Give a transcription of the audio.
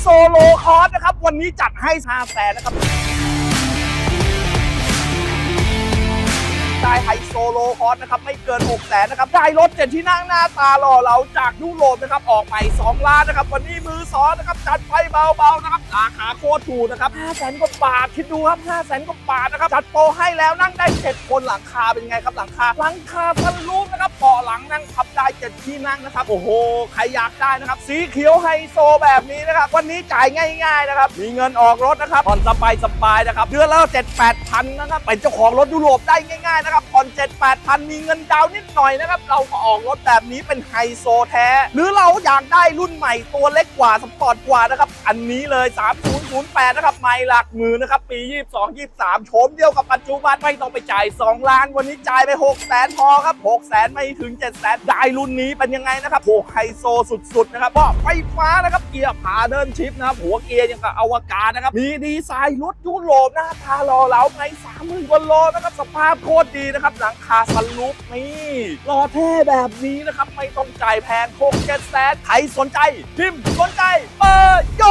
โซโลคอร์สนะครับ วันนี้จัดให้5แสนนะครับ ไฮโซโลคอร์สนะครับไม่เกิน6แสนนะครับได้รถเจ็ดที่นั่งหน้าตาหล่อเหลาจากยุโรปนะครับออกใหม่2ล้านนะครับวันนี้มือสองนะครับจัดไปเบาๆนะครับราคาโคตรถูกนะครับ5แสนกว่าบาทคิดดูครับ5แสนกว่าบาทนะครับจัดโปรให้แล้วนั่งได้7คนหลังคาเป็นไงครับหลังคาหลังคาทันรูปนะครับเบาะหลังนั่งพับได้เจ็ดที่นั่งนะครับโอ้โหใครอยากได้นะครับสีเขียวไฮโซแบบนี้นะครับวันนี้จ่ายง่าย ๆนะครับ มีเงินออกรถนะครับผ่อนสบายสบายๆนะครับเดือนละเจ็ดแปดพันนะครับเป็นเจ้าของรถยุโรปได้ง่ายๆนะครับผ่อนเจ็ดแปดพันมีเงินดาวนิดหน่อยนะครับ เราก็ออกรถแบบนี้เป็นไฮโซแท้ หรือเราอยากได้รุ่นใหม่ตัวเล็กกว่าสปอร์ตกว่านะครับ อันนี้เลย 3008 นะครับไม่หลักหมือนะครับ ปี 22 23 โฉมเดียวกับปัจจุบันไม่ต้องไปจ่าย 2 ล้าน วันนี้จ่ายไป6แสนพอครับ 6 แสนไม่ถึง 7 แสนได้รุ่นนี้เป็นยังไงนะครับโหไฮโซสุดๆนะครับก็ไฟฟ้านะครับเกียร์ผาเดินชิปนะครับหัวเกียร์ยังกับอวกาศนะครับมีดีไซน์รถยุโรปหน้าตาหล่อเหลาไม่สามหมื่นกว่าโลนะครับสภาพโคตรดีนะครับหลังคาสลุปนี่รอเท่แบบนี้นะครับไม่ต้องจ่ายแพง6 7แสนใครสนใจพิมพ์สนใจเปิดโย